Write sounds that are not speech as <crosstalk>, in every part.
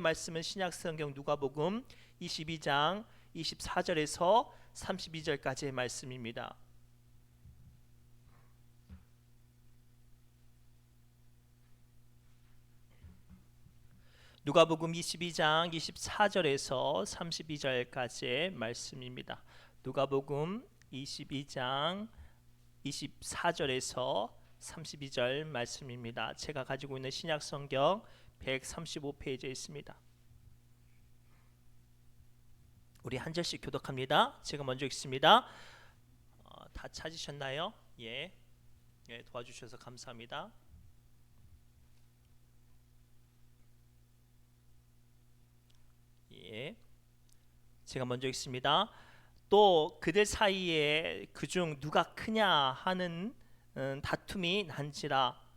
말씀은 신약 성경 누가복음 22장 24절에서 32절까지의 말씀입니다. 누가복음 22장 24절에서 32절까지의 말씀입니다. 누가복음 22장 24절에서 32절 말씀입니다. 제가 가지고 있는 신약 성경 135페이지에 있습니다. 우리 한 절씩 교독합니다. 제가 먼저 읽습니다. 어, 다 찾으셨나요? 예. 예, 도와주셔서 감사합니다. 예. 제가 먼저 읽습니다. 또 그들 사이에 그중 누가 크냐 하는 음, 다툼이 난지라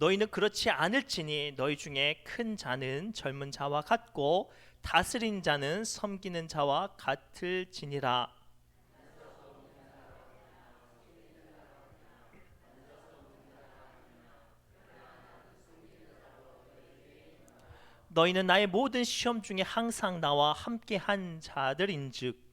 너희는 그렇지 않을지니 너희 중에 큰 자는 젊은 자와 같고 다스린 자는 섬기는 자와 같을지니라. 너희는 나의 모든 시험 중에 항상 나와 함께 한 자들인즉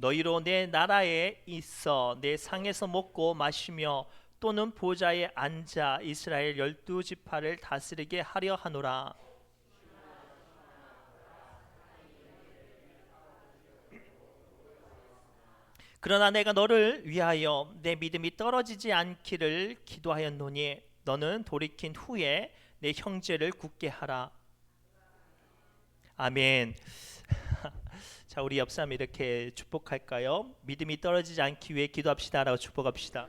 너희로 내 나라에 있어 내 상에서 먹고 마시며 또는 보좌에 앉아 이스라엘 열두 지파를 다스리게 하려 하노라. 그러나 내가 너를 위하여 내 믿음이 떨어지지 않기를 기도하였노니 너는 돌이킨 후에 내 형제를 굳게 하라. 아멘. 자, 우리 옆사람 이렇게 축복할까요? 믿음이 떨어지지 않기 위해 기도합시다라고 축복합시다.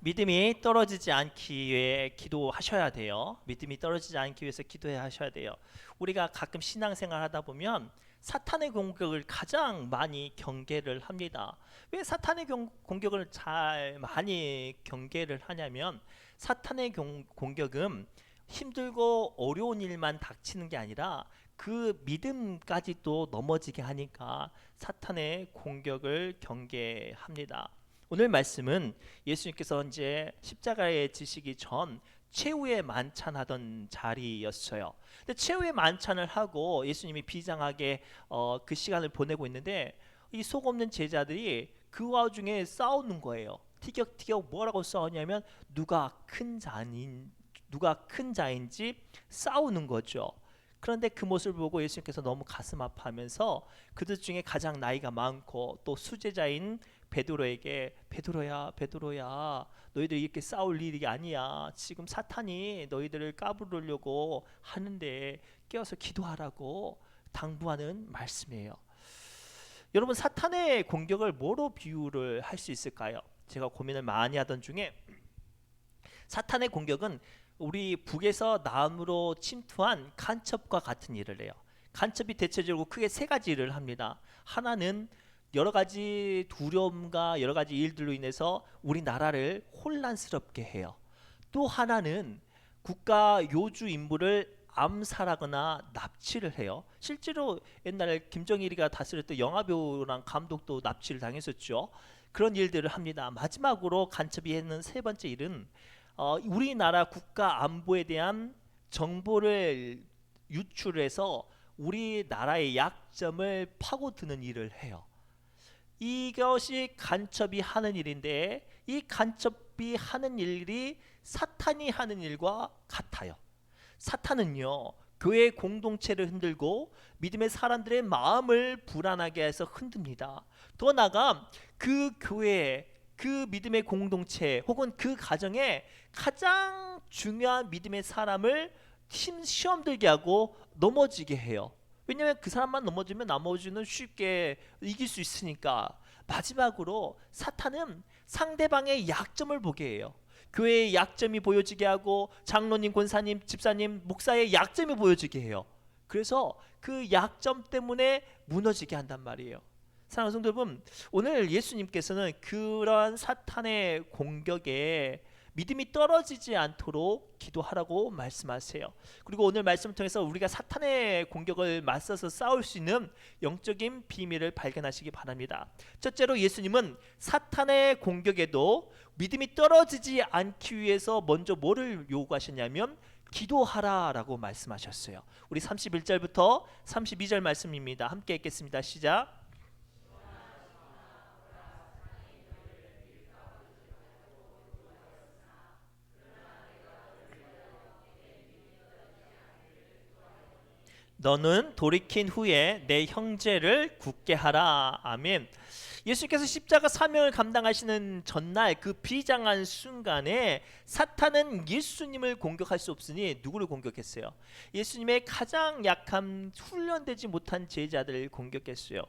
믿음이 떨어지지 않기 위해 기도하셔야 돼요. 믿음이 떨어지지 않기 위해서 기도해야 하셔야 돼요. 우리가 가끔 신앙생활 하다 보면 사탄의 공격을 가장 많이 경계를 합니다. 왜 사탄의 공격을 잘 많이 경계를 하냐면 사탄의 공격은 힘들고 어려운 일만 닥치는 게 아니라 그 믿음까지 또 넘어지게 하니까 사탄의 공격을 경계합니다. 오늘 말씀은 예수님께서 이제 십자가에 지시기 전 최후의 만찬하던 자리였어요. 근데 최후의 만찬을 하고 예수님이 비장하게 어, 그 시간을 보내고 있는데 이 속 없는 제자들이 그 와중에 싸우는 거예요. 티격티격 뭐라고 싸우냐면 누가 큰 자인 누가 큰 자인지 싸우는 거죠. 그런데 그 모습을 보고 예수님께서 너무 가슴 아파하면서 그들 중에 가장 나이가 많고 또 수제자인 베드로에게 베드로야 베드로야 너희들 이렇게 싸울 일이 아니야 지금 사탄이 너희들을 까부르려고 하는데 깨어서 기도하라고 당부하는 말씀이에요. 여러분 사탄의 공격을 뭐로 비유를 할 수 있을까요? 제가 고민을 많이 하던 중에 사탄의 공격은 우리 북에서 남으로 침투한 간첩과 같은 일을 해요. 간첩이 대체적으로 크게 세 가지 일을 합니다. 하나는 여러 가지 두려움과 여러 가지 일들로 인해서 우리나라를 혼란스럽게 해요. 또 하나는 국가 요주 인물을 암살하거나 납치를 해요. 실제로 옛날에 김정일이가 다스릴 때 영화배우랑 감독도 납치를 당했었죠. 그런 일들을 합니다. 마지막으로 간첩이 했는 세 번째 일은 어, 우리나라 국가 안보에 대한 정보를 유출해서 우리나라의 약점을 파고드는 일을 해요. 이것이 간첩이 하는 일인데 이 간첩이 하는 일이 사탄이 하는 일과 같아요. 사탄은요. 교회 공동체를 흔들고 믿음의 사람들의 마음을 불안하게 해서 흔듭니다. 더 나아가 그 교회, 그 믿음의 공동체 혹은 그 가정에 가장 중요한 믿음의 사람을 힘 시험 들게 하고 넘어지게 해요. 왜냐하면 그 사람만 넘어지면 나머지는 쉽게 이길 수 있으니까 마지막으로 사탄은 상대방의 약점을 보게 해요. 교회의 약점이 보여지게 하고 장로님, 권사님, 집사님, 목사의 약점이 보여지게 해요. 그래서 그 약점 때문에 무너지게 한단 말이에요. 사랑하는 성도 여러분, 오늘 예수님께서는 그러한 사탄의 공격에 믿음이 떨어지지 않도록 기도하라고 말씀하세요. 그리고 오늘 말씀을 통해서 우리가 사탄의 공격을 맞서서 싸울 수 있는 영적인 비밀을 발견하시기 바랍니다. 첫째로 예수님은 사탄의 공격에도 믿음이 떨어지지 않기 위해서 먼저 뭐를 요구하셨냐면 기도하라라고 말씀하셨어요. 우리 31절부터 32절 말씀입니다. 함께 읽겠습니다. 시작. 너는 돌이킨 후에 내 형제를 굳게 하라. 아멘. 예수께서 십자가 사명을 감당하시는 전날 그 비장한 순간에 사탄은 예수님을 공격할 수 없으니 누구를 공격했어요? 예수님의 가장 약한 훈련되지 못한 제자들을 공격했어요.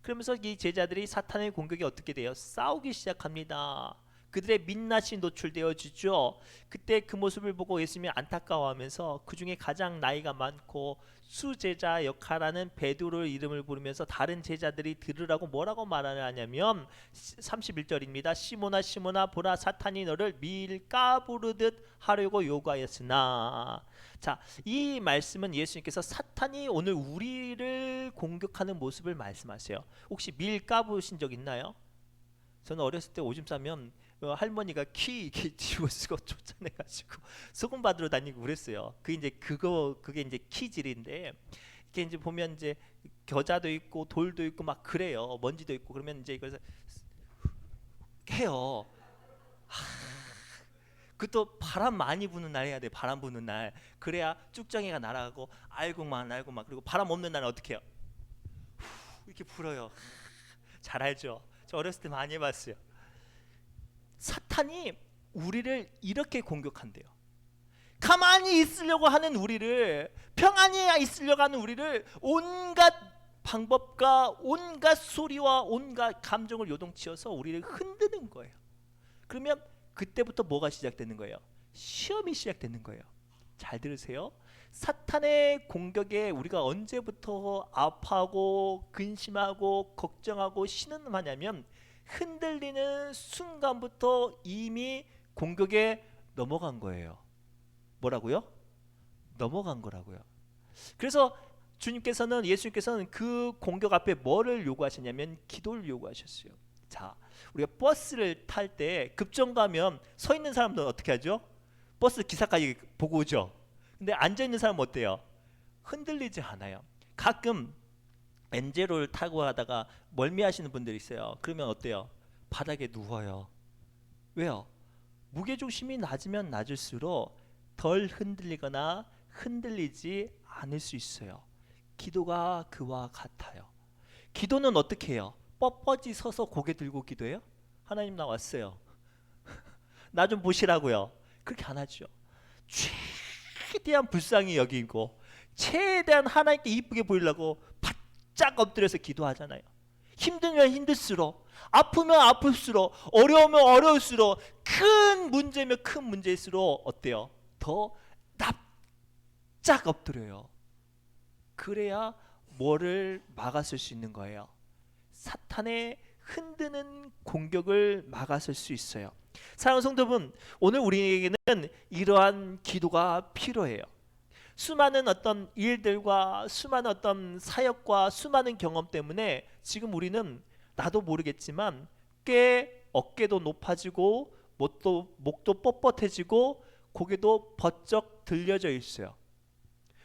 그러면서 이 제자들이 사탄의 공격이 어떻게 돼요? 싸우기 시작합니다. 그들의 민낯이 노출되어지죠. 그때 그 모습을 보고 예수님이 안타까워하면서 그 중에 가장 나이가 많고 수제자 역할하는 베드로의 이름을 부르면서 다른 제자들이 들으라고 뭐라고 말하냐면 31절입니다. 시모나 시모나 보라 사탄이 너를 밀가부르듯 하려고 요구하였으나 자, 이 말씀은 예수님께서 사탄이 오늘 우리를 공격하는 모습을 말씀하세요. 혹시 밀가부신 적 있나요? 저는 어렸을 때 오줌 싸면 어, 할머니가 키 이렇게 뒤집어 쓰고 쫓아내가지고 소금 받으러 다니고 그랬어요. 그 이제 그거 그게 이제 키질인데 이렇게 이제 보면 이제 겨자도 있고 돌도 있고 막 그래요. 먼지도 있고 그러면 이제 이걸 해요. 하, 그또 바람 많이 부는 날 해야 돼. 바람 부는 날 그래야 쭉정이가 날아가고 알고만 알고만 그리고 바람 없는 날은 어떻게 해요? 후, 이렇게 불어요. 잘 알죠. 저 어렸을 때 많이 해봤어요. 사탄이 우리를 이렇게 공격한대요. 가만히 있으려고 하는 우리를 평안히 있으려고 하는 우리를 온갖 방법과 온갖 소리와 온갖 감정을 요동치어서 우리를 흔드는 거예요. 그러면 그때부터 뭐가 시작되는 거예요? 시험이 시작되는 거예요. 잘 들으세요. 사탄의 공격에 우리가 언제부터 아파하고 근심하고 걱정하고 신음하냐면 흔들리는 순간부터 이미 공격에 넘어간 거예요. 뭐라고요? 넘어간 거라고요. 그래서 주님께서는 예수님께서는 그 공격 앞에 뭐를 요구하셨냐면 기도를 요구하셨어요. 자, 우리가 버스를 탈 때 급정 가면 서 있는 사람들은 어떻게 하죠? 버스 기사까지 보고 오죠. 근데 앉아 있는 사람은 어때요? 흔들리지 않아요. 가끔 엔제로를 타고 가다가 멀미하시는 분들이 있어요. 그러면 어때요? 바닥에 누워요. 왜요? 무게 중심이 낮으면 낮을수록 덜 흔들리거나 흔들리지 않을 수 있어요. 기도가 그와 같아요. 기도는 어떻게 해요? 뻣뻣이 서서 고개 들고 기도해요? 하나님 나 왔어요. <laughs> 나 좀 보시라고요. 그렇게 안 하죠. 최대한 불쌍히 여기고 최대한 하나님께 이쁘게 보이려고 바짝 엎드려서 기도하잖아요. 힘들면 힘들수록 아프면 아플수록 어려우면 어려울수록 큰 문제면 큰 문제일수록 어때요? 더 납작 엎드려요. 그래야 뭐를 막았을 수 있는 거예요. 사탄의 흔드는 공격을 막았을 수 있어요. 사랑하는 성도분, 오늘 우리에게는 이러한 기도가 필요해요. 수많은 어떤 일들과 수많은 어떤 사역과 수많은 경험 때문에 지금 우리는 나도 모르겠지만 꽤 어깨도 높아지고 목도 목도 뻣뻣해지고 고개도 번쩍 들려져 있어요.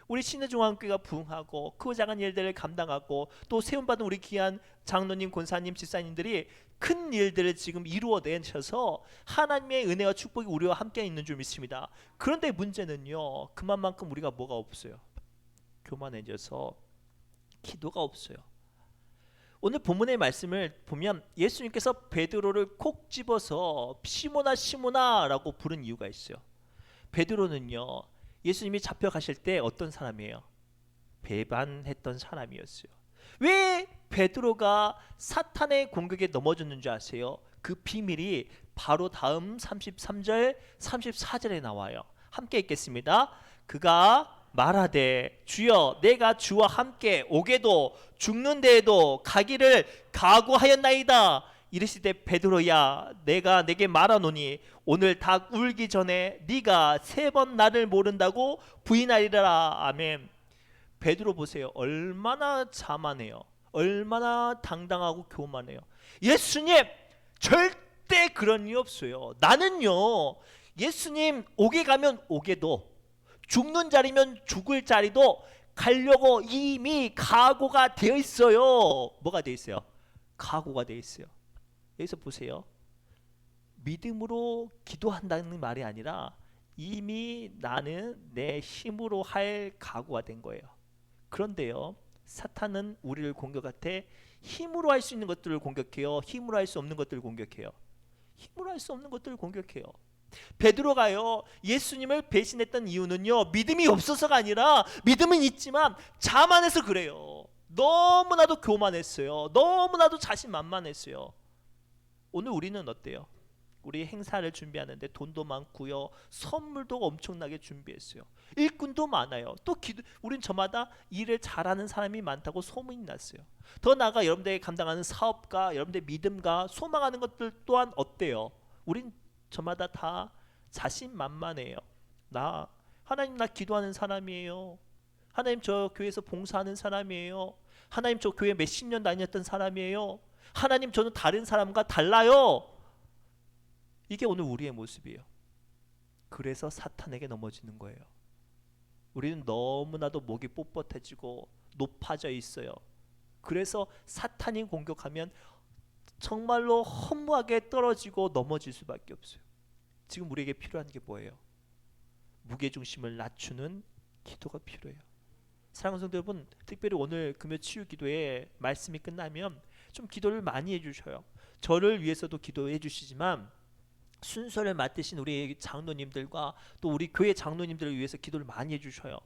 우리 신의중앙교회가 부흥하고 그 작은 일들을 감당하고 또 세움받은 우리 귀한 장로님, 권사님, 집사님들이 큰 일들을 지금 이루어내셔서 하나님의 은혜와 축복이 우리와 함께 있는 줄 믿습니다. 그런데 문제는요, 그만큼 우리가 뭐가 없어요. 교만해져서 기도가 없어요. 오늘 본문의 말씀을 보면 예수님께서 베드로를 콕 집어서 시모나 시모나라고 부른 이유가 있어요. 베드로는요, 예수님이 잡혀가실 때 어떤 사람이에요? 배반했던 사람이었어요. 왜 베드로가 사탄의 공격에 넘어졌는 줄 아세요? 그 비밀이 바로 다음 33절, 34절에 나와요. 함께 읽겠습니다. 그가 말하되 주여 내가 주와 함께 오게도 죽는 데에도 가기를 각오하였나이다. 이르시되 베드로야 내가 내게 말하노니 오늘 닭 울기 전에 네가 세 번 나를 모른다고 부인하리라 아멘 베드로 보세요 얼마나 자만해요 얼마나 당당하고 교만해요 예수님 절대 그런 일 없어요 나는요 예수님 옥에 가면 옥에도 죽는 자리면 죽을 자리도 가려고 이미 각오가 되어 있어요 뭐가 되어 있어요 각오가 되어 있어요 여기서 보세요. 믿음으로 기도한다는 말이 아니라 이미 나는 내 힘으로 할 각오가 된 거예요. 그런데요. 사탄은 우리를 공격할 때 힘으로 할 수 있는 것들을 공격해요. 힘으로 할 수 없는 것들을 공격해요. 힘으로 할 수 없는 것들을 공격해요. 베드로가요 예수님을 배신했던 이유는요 믿음이 없어서가 아니라 믿음은 있지만 자만해서 그래요 너무나도 교만했어요 너무나도 자신만만했어요 오늘 우리는 어때요? 우리 행사를 준비하는데 돈도 많고요. 선물도 엄청나게 준비했어요. 일꾼도 많아요. 또 기도 우린 저마다 일을 잘하는 사람이 많다고 소문이 났어요. 더 나아가 여러분들이 감당하는 사업가, 여러분들의 믿음과 소망하는 것들 또한 어때요? 우린 저마다 다 자신만만해요. 나 하나님 나 기도하는 사람이에요. 하나님 저 교회에서 봉사하는 사람이에요. 하나님 저 교회 몇 십 년 다녔던 사람이에요. 하나님 저는 다른 사람과 달라요. 이게 오늘 우리의 모습이에요. 그래서 사탄에게 넘어지는 거예요. 우리는 너무나도 목이 뻣뻣해지고 높아져 있어요. 그래서 사탄이 공격하면 정말로 허무하게 떨어지고 넘어질 수밖에 없어요. 지금 우리에게 필요한 게 뭐예요? 무게 중심을 낮추는 기도가 필요해요. 사랑하는 성도 여러분, 특별히 오늘 금요 치유 기도에 말씀이 끝나면 좀 기도를 많이 해주셔요. 저를 위해서도 기도해 주시지만 순서를 맡으신 우리 장로님들과 또 우리 교회 장로님들을 위해서 기도를 많이 해주셔요.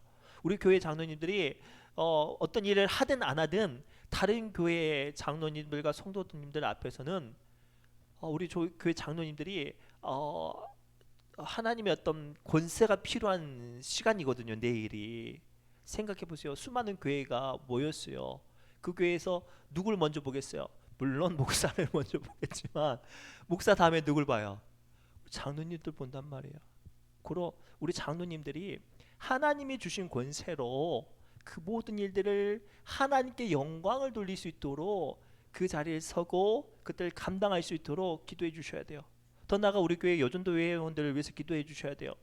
우리 교회 장로님들이 어, 어떤 일을 하든 안 하든 다른 교회 장로님들과 성도님들 앞에서는 어, 우리 조, 교회 장로님들이 어, 하나님의 어떤 권세가 필요한 시간이거든요. 내일이 생각해 보세요. 수많은 교회가 모였어요. 그 교회에서 누굴 먼저 보겠어요? 물론 목사를 <laughs> 먼저 보겠지만 목사 다음에 누굴 봐요? 장로님들 본단 말이에요. 그러 우리 장로님들이 하나님이 주신 권세로 그 모든 일들을 하나님께 영광을 돌릴 수 있도록 그 자리에 서고 그들을 감당할 수 있도록 기도해 주셔야 돼요. 더 나아가 우리 교회 여전도 회원들을 위해서 기도해 주셔야 돼요.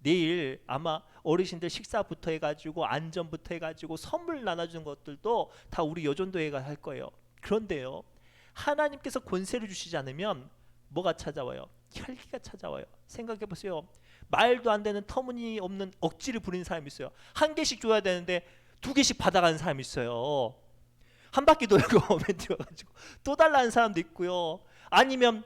내일 아마 어르신들 식사부터 해가지고 안전부터 해가지고 선물 나눠주는 것들도 다 우리 여전도회가 할 거예요. 그런데요, 하나님께서 권세를 주시지 않으면 뭐가 찾아와요? 혈기가 찾아와요. 생각해 보세요. 말도 안 되는 터무니없는 억지를 부리는 사람이 있어요. 한 개씩 줘야 되는데 두 개씩 받아가는 사람이 있어요. 한 바퀴 돌고 <laughs> 멘트 와가지고 또 달라는 사람도 있고요. 아니면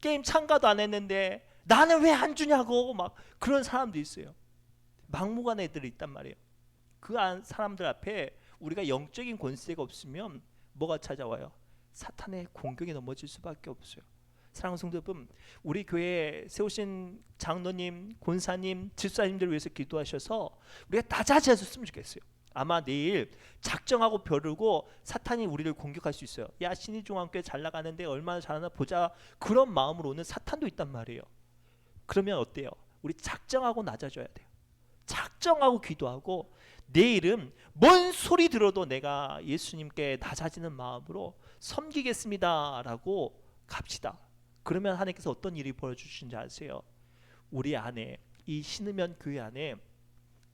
게임 참가도 안 했는데 나는 왜 안 주냐고 막 그런 사람도 있어요. 막무가내 애들이 있단 말이에요. 그 사람들 앞에 우리가 영적인 권세가 없으면 뭐가 찾아와요? 사탄의 공격에 넘어질 수밖에 없어요. 사랑하는 성도 여러분, 우리 교회에 세우신 장로님, 권사님, 집사님들 위해서 기도하셔서 우리가 낮아졌으면 좋겠어요. 아마 내일 작정하고 벼르고 사탄이 우리를 공격할 수 있어요. 야 신의중앙교회 잘 나가는데 얼마나 잘하나 보자 그런 마음으로 오는 사탄도 있단 말이에요. 그러면 어때요? 우리 작정하고 낮아져야 돼요. 작정하고 기도하고 내일은 뭔 소리 들어도 내가 예수님께 낮아지는 마음으로 섬기겠습니다라고 갑시다. 그러면 하나님께서 어떤 일이 벌어주신지 아세요? 우리 안에 이 신으면 교회 안에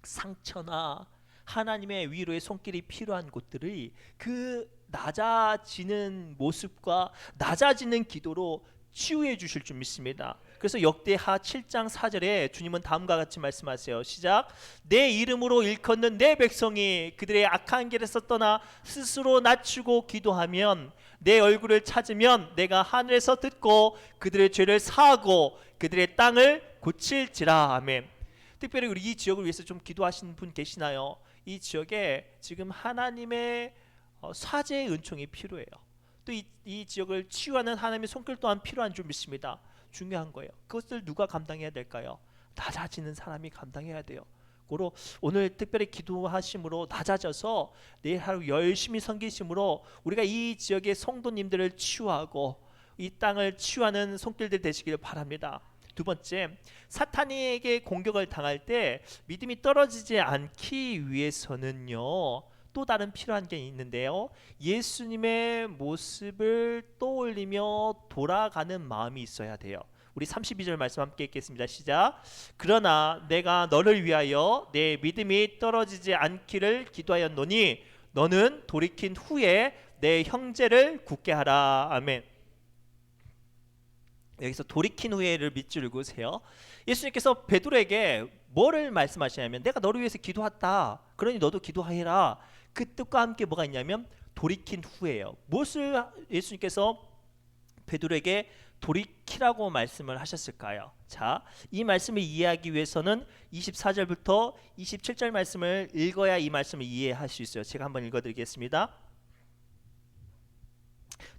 상처나 하나님의 위로의 손길이 필요한 곳들이 그 낮아지는 모습과 낮아지는 기도로 치유해 주실 줄 믿습니다. 그래서 역대하 7장 4절에 주님은 다음과 같이 말씀하세요. 시작. 내 이름으로 일컫는 내 백성이 그들의 악한 길에서 떠나 스스로 낮추고 기도하면 내 얼굴을 찾으면 내가 하늘에서 듣고 그들의 죄를 사하고 그들의 땅을 고칠지라. 아멘. 특별히 우리 이 지역을 위해서 좀 기도하시는 분 계시나요? 이 지역에 지금 하나님의 어, 사제의 은총이 필요해요. 또이 이 지역을 치유하는 하나님의 손길 또한 필요한 줄 믿습니다. 중요한 거예요. 그것을 누가 감당해야 될까요? 낮아지는 사람이 감당해야 돼요. 고로 오늘 특별히 기도하심으로 낮아져서 내일 하루 열심히 섬기심으로 우리가 이 지역의 성도님들을 치유하고 이 땅을 치유하는 손길들 되시기를 바랍니다. 두 번째, 사탄에게 공격을 당할 때 믿음이 떨어지지 않기 위해서는요. 또 다른 필요한 게 있는데요. 예수님의 모습을 떠올리며 돌아가는 마음이 있어야 돼요. 우리 32절 말씀 함께 읽겠습니다. 시작. 그러나 내가 너를 위하여 내 믿음이 떨어지지 않기를 기도하였노니 너는 돌이킨 후에 내 형제를 굳게 하라. 아멘. 여기서 돌이킨 후에를 밑줄 그으세요. 예수님께서 베드로에게 뭐를 말씀하시냐면 내가 너를 위해서 기도했다. 그러니 너도 기도하라. 그 뜻과 함께 뭐가 있냐면 돌이킨 후에요. 무엇을 예수님께서 베드로에게 돌이키라고 말씀을 하셨을까요? 자, 이 말씀을 이해하기 위해서는 24절부터 27절 말씀을 읽어야 이 말씀을 이해할 수 있어요. 제가 한번 읽어드리겠습니다.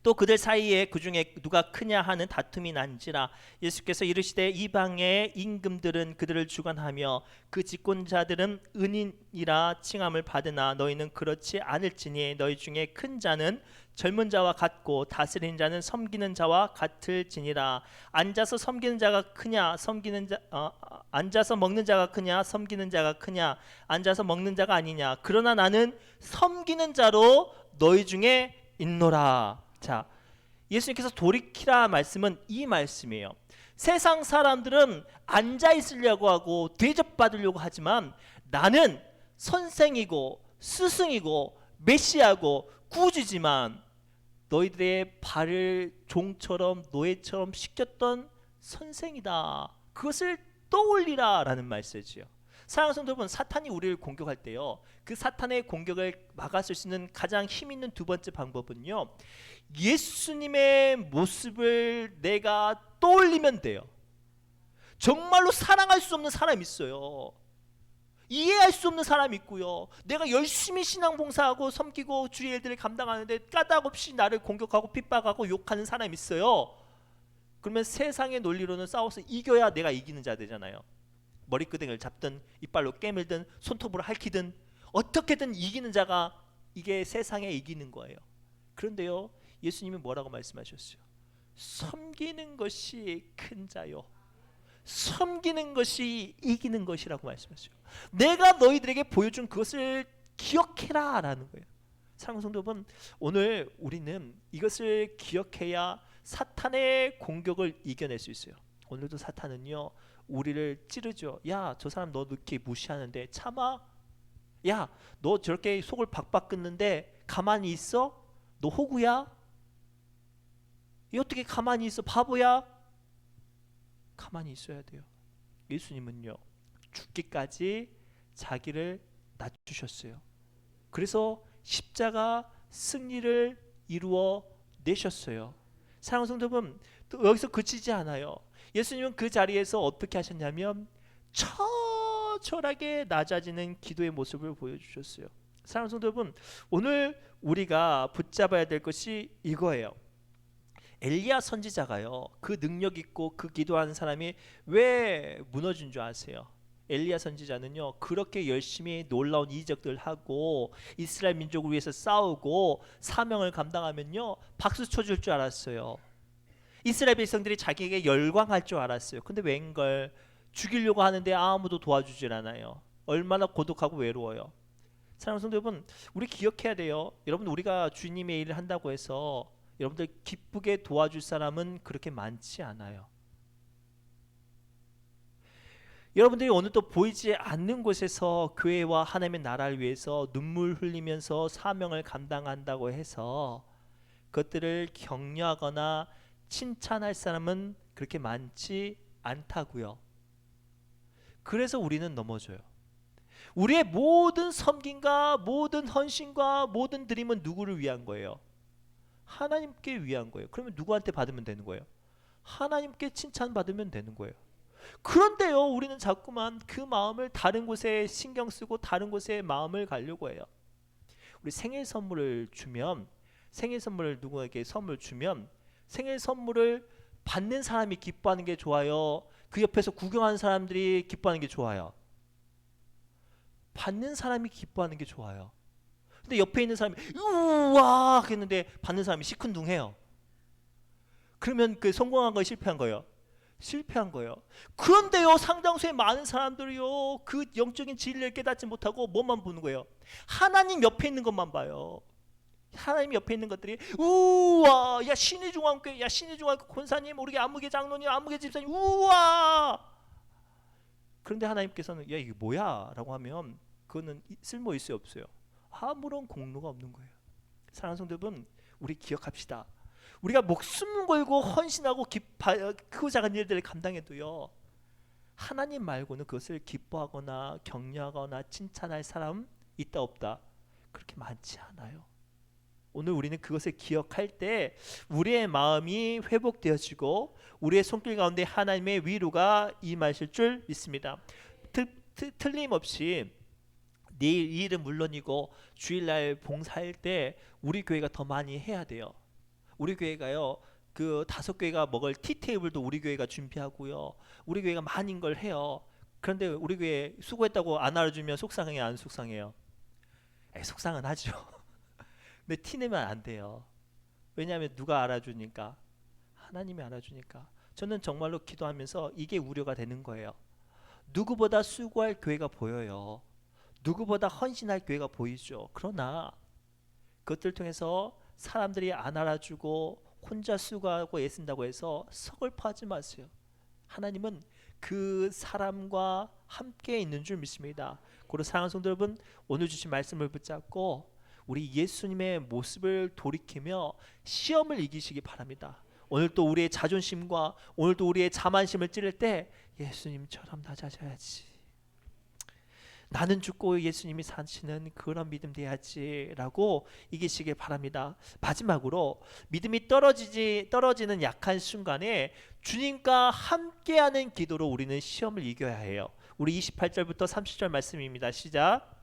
또 그들 사이에 그 중에 누가 크냐 하는 다툼이 난지라 예수께서 이르시되 이방의 임금들은 그들을 주관하며 그 집권자들은 은인이라 칭함을 받으나 너희는 그렇지 않을지니 너희 중에 큰 자는 젊은 자와 같고 다스리는 자는 섬기는 자와 같을지니라. 앉아서 섬기는 자가 크냐 섬기는 자 어, 앉아서 먹는 자가 크냐 섬기는 자가 크냐 앉아서 먹는 자가 아니냐. 그러나 나는 섬기는 자로 너희 중에 있노라 자, 예수님께서 돌이키라 말씀은 이 말씀이에요. 세상 사람들은 앉아 있으려고 하고 대접받으려고 하지만 나는 선생이고 스승이고 메시아고 구주지만 너희들의 발을 종처럼 노예처럼 시켰던 선생이다. 그것을 떠올리라라는 말씀이지요. 사랑하는 성도 여러분, 사탄이 우리를 공격할 때요. 그 사탄의 공격을 막았을 수 있는 가장 힘 있는 두 번째 방법은요. 예수님의 모습을 내가 떠올리면 돼요. 정말로 사랑할 수 없는 사람이 있어요. 이해할 수 없는 사람이 있고요. 내가 열심히 신앙 봉사하고 섬기고 주의 일들을 감당하는데 까닭없이 나를 공격하고 핍박하고 욕하는 사람이 있어요. 그러면 세상의 논리로는 싸워서 이겨야 내가 이기는 자 되잖아요. 머리끄댕을 잡든 이빨로 깨물든 손톱으로 핥히든 어떻게든 이기는 자가 이게 세상에 이기는 거예요. 그런데요. 예수님이 뭐라고 말씀하셨어요? 섬기는 것이 큰 자요. 섬기는 것이 이기는 것이라고 말씀하셨어요. 내가 너희들에게 보여준 그것을 기억해라 라는 거예요. 사랑하는 성도 여러분, 오늘 우리는 이것을 기억해야 사탄의 공격을 이겨낼 수 있어요. 오늘도 사탄은요, 우리를 찌르죠. 야, 저 사람 너 이렇게 무시하는데 참아. 야, 너 저렇게 속을 박박 끓는데 가만히 있어? 너 호구야? 이 어떻게 가만히 있어 바보야? 가만히 있어야 돼요. 예수님은요 죽기까지 자기를 낮추셨어요. 그래서 십자가 승리를 이루어 내셨어요. 사랑하는 성도 여러분 또 여기서 그치지 않아요. 예수님은 그 자리에서 어떻게 하셨냐면 처절하게 낮아지는 기도의 모습을 보여주셨어요. 사랑하는 성도 여러분 오늘 우리가 붙잡아야 될 것이 이거예요. 엘리야 선지자가요. 그 능력 있고 그 기도하는 사람이 왜 무너진 줄 아세요? 엘리야 선지자는요. 그렇게 열심히 놀라운 이적들 하고 이스라엘 민족을 위해서 싸우고 사명을 감당하면요. 박수 쳐줄 줄 알았어요. 이스라엘 백성들이 자기에게 열광할 줄 알았어요. 근데 웬걸 죽이려고 하는데 아무도 도와주질 않아요. 얼마나 고독하고 외로워요. 사랑하는 성도 여러분, 우리 기억해야 돼요. 여러분 우리가 주님의 일을 한다고 해서 여러분들 기쁘게 도와줄 사람은 그렇게 많지 않아요. 여러분들이 오늘 또 보이지 않는 곳에서 교회와 하나님의 나라를 위해서 눈물 흘리면서 사명을 감당한다고 해서 그것들을 격려하거나 칭찬할 사람은 그렇게 많지 않다고요. 그래서 우리는 넘어져요. 우리의 모든 섬김과 모든 헌신과 모든 드림은 누구를 위한 거예요? 하나님께 위한 거예요. 그러면 누구한테 받으면 되는 거예요? 하나님께 칭찬 받으면 되는 거예요. 그런데요, 우리는 자꾸만 그 마음을 다른 곳에 신경 쓰고 다른 곳에 마음을 가려고 해요. 우리 생일 선물을 주면 생일 선물을 누구에게 선물 주면 생일 선물을 받는 사람이 기뻐하는 게 좋아요. 그 옆에서 구경하는 사람들이 기뻐하는 게 좋아요. 받는 사람이 기뻐하는 게 좋아요. 근데 옆에 있는 사람이 우와 했는데 받는 사람이 시큰둥해요. 그러면 그 성공한 거예요, 실패한 거예요? 실패한 거예요. 그런데요, 상당수의 많은 사람들이요, 그 영적인 진리를 깨닫지 못하고 뭐만 보는 거예요? 하나님 옆에 있는 것만 봐요. 하나님 옆에 있는 것들이 우와, 야 신의 중앙교회, 야 신의 중앙교회 권사님, 우리 안무계 장로님, 안무계 집사님, 우와. 그런데 하나님께서는 야 이게 뭐야?라고 하면 그거는 이- 쓸모 있어요, 없어요? 아무런 공로가 없는 거예요. 사랑하는 성도 여러분, 우리 기억합시다. 우리가 목숨 걸고 헌신하고 기파, 크고 작은 일들을 감당해도요. 하나님 말고는 그것을 기뻐하거나 격려하거나 칭찬할 사람 있다 없다 그렇게 많지 않아요. 오늘 우리는 그것을 기억할 때 우리의 마음이 회복되어지고 우리의 손길 가운데 하나님의 위로가 임하실 줄 믿습니다. 틀, 틀, 틀림없이 내일 이 일은 물론이고 주일날 봉사할 때 우리 교회가 더 많이 해야 돼요. 우리 교회가요. 그 다섯 교회가 먹을 티 테이블도 우리 교회가 준비하고요. 우리 교회가 많은 걸 해요. 그런데 우리 교회 수고했다고 안 알아주면 속상해요, 안 속상해요? 에, 속상은 하죠. 근데 티 내면 안 돼요. 왜냐하면 누가 알아주니까 하나님이 알아주니까. 저는 정말로 기도하면서 이게 우려가 되는 거예요. 누구보다 수고할 교회가 보여요. 누구보다 헌신할 교회가 보이죠. 그러나 그것들 통해서 사람들이 안 알아주고 혼자 수고하고 애쓴다고 해서 서글퍼하지 마세요. 하나님은 그 사람과 함께 있는 줄 믿습니다. 그리고 사랑하는 성도 여러분, 오늘 주신 말씀을 붙잡고 우리 예수님의 모습을 돌이키며 시험을 이기시기 바랍니다. 오늘 또 우리의 자존심과 오늘 또 우리의 자만심을 찌를 때 예수님처럼 낮아져야지. 나는 죽고 예수님이 사시는 그런 믿음 돼야지라고 이기시길 바랍니다. 마지막으로 믿음이 떨어지지 떨어지는 약한 순간에 주님과 함께하는 기도로 우리는 시험을 이겨야 해요. 우리 28절부터 30절 말씀입니다. 시작.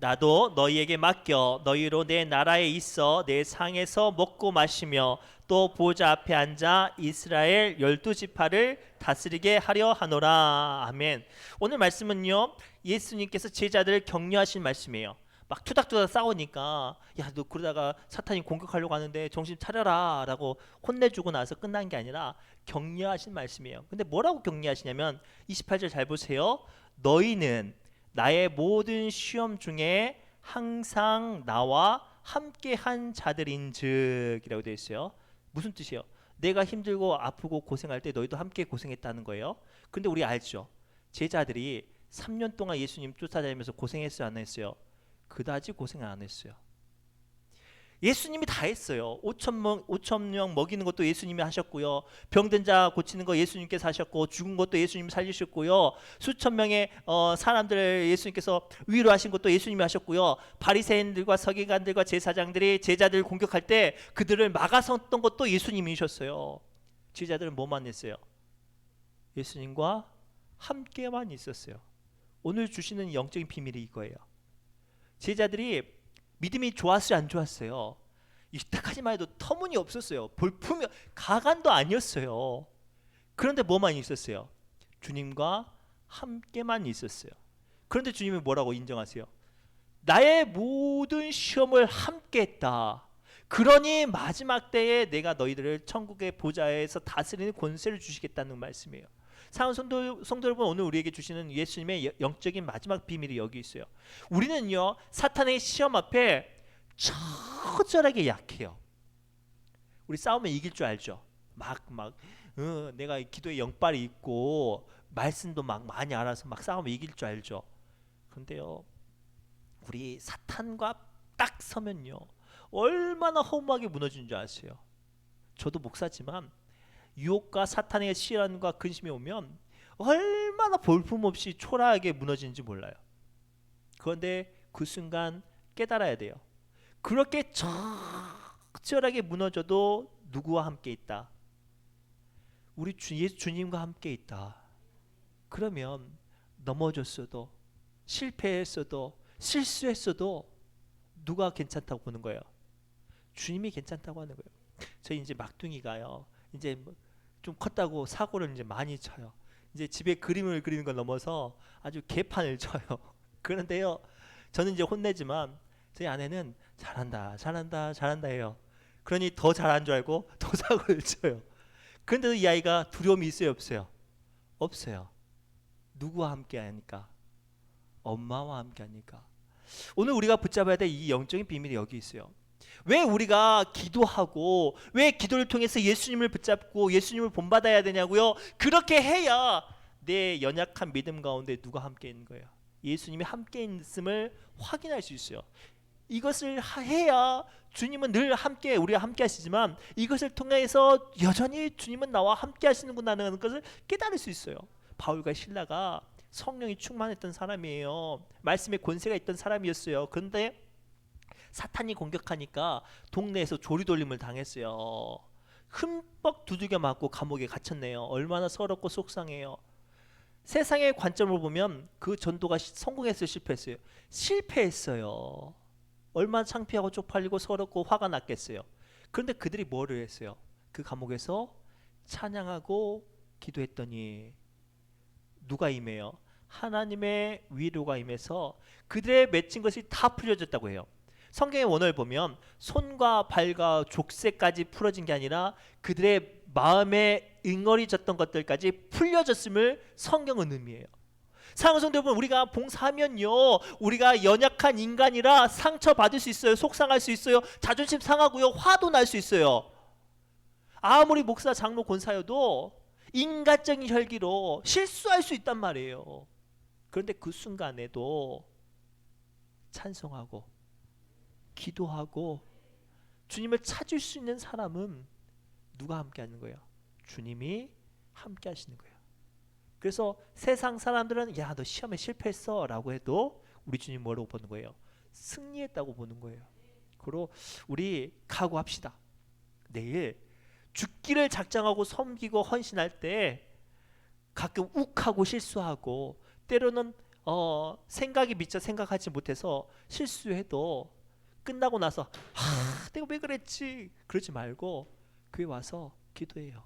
나도 너희에게 맡겨 너희로 내 나라에 있어 내 상에서 먹고 마시며 또 보좌 앞에 앉아 이스라엘 열두 지파를 다스리게 하려 하노라 아멘. 오늘 말씀은요 예수님께서 제자들을 격려하신 말씀이에요. 막 투닥투닥 싸우니까 야 너 그러다가 사탄이 공격하려고 하는데 정신 차려라라고 혼내주고 나서 끝난 게 아니라 격려하신 말씀이에요. 근데 뭐라고 격려하시냐면 28절 잘 보세요. 너희는 나의 모든 시험 중에 항상 나와 함께한 자들인즉이라고 되어 있어요. 무슨 뜻이에요? 내가 힘들고 아프고 고생할 때 너희도 함께 고생했다는 거예요. 근데 우리 알죠? 제자들이 3년 동안 예수님 쫓아다니면서 고생했어요, 안 했어요? 그다지 고생 안 했어요. 예수님이 다 했어요. 5천 명, 5천 명 먹이는 것도 예수님이 하셨고요. 병든 자 고치는 거 예수님께서 하셨고 죽은 것도 예수님이 살리셨고요. 수천 명의 어, 사람들을 예수님께서 위로하신 것도 예수님이 하셨고요. 바리새인들과 서기관들과 제사장들이 제자들을 공격할 때 그들을 막아섰던 것도 예수님이셨어요. 제자들은 뭐만 했어요? 예수님과 함께만 있었어요. 오늘 주시는 영적인 비밀이 이거예요. 제자들이 믿음이 좋았어요, 안 좋았어요? 이때까지만 해도 터무니 없었어요. 볼품이 가관도 아니었어요. 그런데 뭐만 있었어요? 주님과 함께만 있었어요. 그런데 주님이 뭐라고 인정하세요? 나의 모든 시험을 함께했다. 그러니 마지막 때에 내가 너희들을 천국의 보좌에서 다스리는 권세를 주시겠다는 말씀이에요. 사랑 성도, 성도 여러분 오늘 우리에게 주시는 예수님의 여- 영적인 마지막 비밀이 여기 있어요. 우리는요 사탄의 시험 앞에 처절하게 약해요. 우리 싸우면 이길 줄 알죠. 막막 어, 내가 기도에 영빨이 있고 말씀도 막 많이 알아서 막 싸우면 이길 줄 알죠. 그런데요 우리 사탄과 딱 서면요 얼마나 허무하게 무너지는 줄 아세요. 저도 목사지만 유혹과 사탄의 시련과 근심이 오면 얼마나 볼품없이 초라하게 무너지는지 몰라요. 그런데 그 순간 깨달아야 돼요. 그렇게 적절하게 무너져도 누구와 함께 있다? 우리 주, 예수 주님과 함께 있다. 그러면 넘어졌어도 실패했어도 실수했어도 누가 괜찮다고 보는 거예요? 주님이 괜찮다고 하는 거예요. 저희 이제 막둥이가요. 이제 뭐좀 컸다고 사고를 이제 많이 쳐요. 이제 집에 그림을 그리는 걸 넘어서 아주 개판을 <laughs> 쳐요. 그런데요, 저는 이제 혼내지만 저희 아내는 잘한다, 잘한다, 잘한다 해요. 그러니 더 잘한 줄 알고 <laughs> 더 사고를 쳐요. 그런데도 이 아이가 두려움이 있어요, 없어요? 없어요. 누구와 함께 하니까? 엄마와 함께 하니까. 오늘 우리가 붙잡아야 될 이 영적인 비밀이 여기 있어요. 왜 우리가 기도하고 왜 기도를 통해서 예수님을 붙잡고 예수님을 본받아야 되냐고요? 그렇게 해야 내 연약한 믿음 가운데 누가 함께 있는 거예요. 예수님이 함께 있음을 확인할 수 있어요. 이것을 하- 해야 주님은 늘 함께 우리와 함께 하시지만 이것을 통해서 여전히 주님은 나와 함께 하시는구나라는 것을 깨달을 수 있어요. 바울과 신라가 성령이 충만했던 사람이에요. 말씀의 권세가 있던 사람이었어요. 그런데 사탄이 공격하니까 동네에서 조리돌림을 당했어요. 흠뻑 두들겨 맞고 감옥에 갇혔네요. 얼마나 서럽고 속상해요. 세상의 관점을 보면 그 전도가 시- 성공했어요, 실패했어요. 실패했어요. 얼마나 창피하고 쪽팔리고 서럽고 화가 났겠어요. 그런데 그들이 뭐를 했어요? 그 감옥에서 찬양하고 기도했더니 누가 임해요? 하나님의 위로가 임해서 그들의 맺힌 것이 다 풀려졌다고 해요. 성경의 원어를 보면 손과 발과 족쇄까지 풀어진 게 아니라 그들의 마음에 응어리졌던 것들까지 풀려졌음을 성경은 의미해요. 사랑하는 성도 여러분, 우리가 봉사하면요, 우리가 연약한 인간이라 상처 받을 수 있어요, 속상할 수 있어요, 자존심 상하고요, 화도 날 수 있어요. 아무리 목사, 장로, 권사여도 인간적인 혈기로 실수할 수 있단 말이에요. 그런데 그 순간에도 찬송하고 기도하고 주님을 찾을 수 있는 사람은 누가 함께 하는 거예요? 주님이 함께 하시는 거예요. 그래서 세상 사람들은 야 너 시험에 실패했어 라고 해도 우리 주님 뭐라고 보는 거예요? 승리했다고 보는 거예요. 그리고 우리 각오합시다. 내일 죽기를 작정하고 섬기고 헌신할 때 가끔 욱하고 실수하고 때로는 어, 생각이 미쳐 생각하지 못해서 실수해도 끝나고 나서 아 내가 왜 그랬지 그러지 말고 교회 와서 기도해요.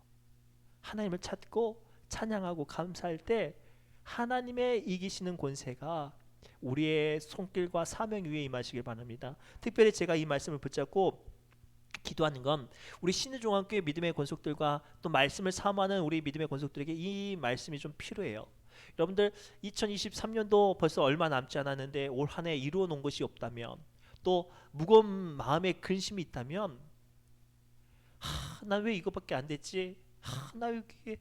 하나님을 찾고 찬양하고 감사할 때 하나님의 이기시는 권세가 우리의 손길과 사명 위에 임하시길 바랍니다. 특별히 제가 이 말씀을 붙잡고 기도하는 건 우리 신의종합교회 믿음의 권속들과 또 말씀을 사모하는 우리 믿음의 권속들에게 이 말씀이 좀 필요해요. 여러분들 2023년도 벌써 얼마 남지 않았는데 올 한 해 이루어 놓은 것이 없다면 또 무거운 마음의 근심이 있다면 나왜 이거밖에 안 됐지? 나 이렇게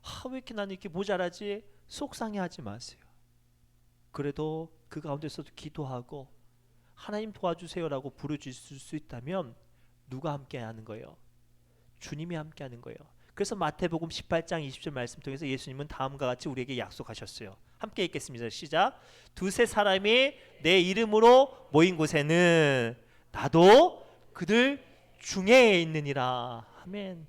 하, 왜 이렇게 나는 이렇게 모자라지? 속상해하지 마세요. 그래도 그 가운데서도 기도하고 하나님 도와주세요라고 부르주실 수 있다면 누가 함께 하는 거예요? 주님이 함께 하는 거예요. 그래서 마태복음 18장 20절 말씀 통해서 예수님은 다음과 같이 우리에게 약속하셨어요. 함께 읽겠습니다. 시작. 두세 사람이 내 이름으로 모인 곳에는 나도 그들 중에 있느니라. 아멘.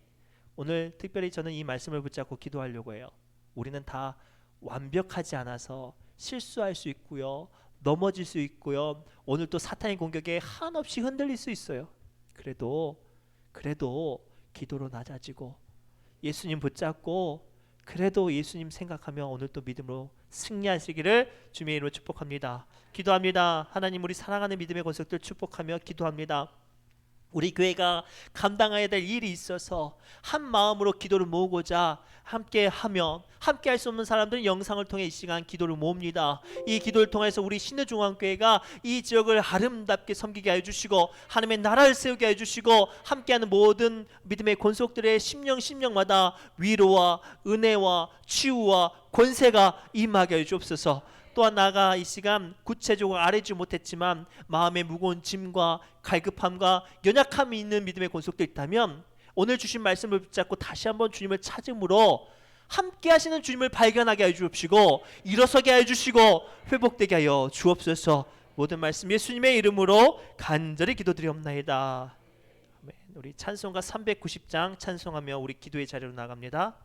오늘 특별히 저는 이 말씀을 붙잡고 기도하려고 해요. 우리는 다 완벽하지 않아서 실수할 수 있고요. 넘어질 수 있고요. 오늘 또 사탄의 공격에 한없이 흔들릴 수 있어요. 그래도 그래도 기도로 낮아지고 예수님 붙잡고 그래도 예수님 생각하며 오늘 또 믿음으로 승리하시기를 주님의 이름으로 축복합니다. 기도합니다. 하나님 우리 사랑하는 믿음의 권속들 축복하며 기도합니다. 우리 교회가 감당해야 될 일이 있어서 한 마음으로 기도를 모으고자 함께 하며 함께 할 수 없는 사람들은 영상을 통해 이 시간 기도를 모읍니다. 이 기도를 통해서 우리 신의중앙교회가 이 지역을 아름답게 섬기게 해 주시고 하나님의 나라를 세우게 해 주시고 함께하는 모든 믿음의 권속들의 심령 심령마다 위로와 은혜와 치유와 권세가 임하게 해 주옵소서. 또한 나가 이 시간 구체적으로 알아주지 못했지만 마음의 무거운 짐과 갈급함과 연약함이 있는 믿음의 권속들 있다면 오늘 주신 말씀을 붙잡고 다시 한번 주님을 찾음으로 함께 하시는 주님을 발견하게 해 주옵시고 일어서게 해 주시고 회복되게 하여 주옵소서. 모든 말씀 예수님의 이름으로 간절히 기도드리옵나이다. 우리 찬송가 390장 찬송하며 우리 기도의 자리로 나갑니다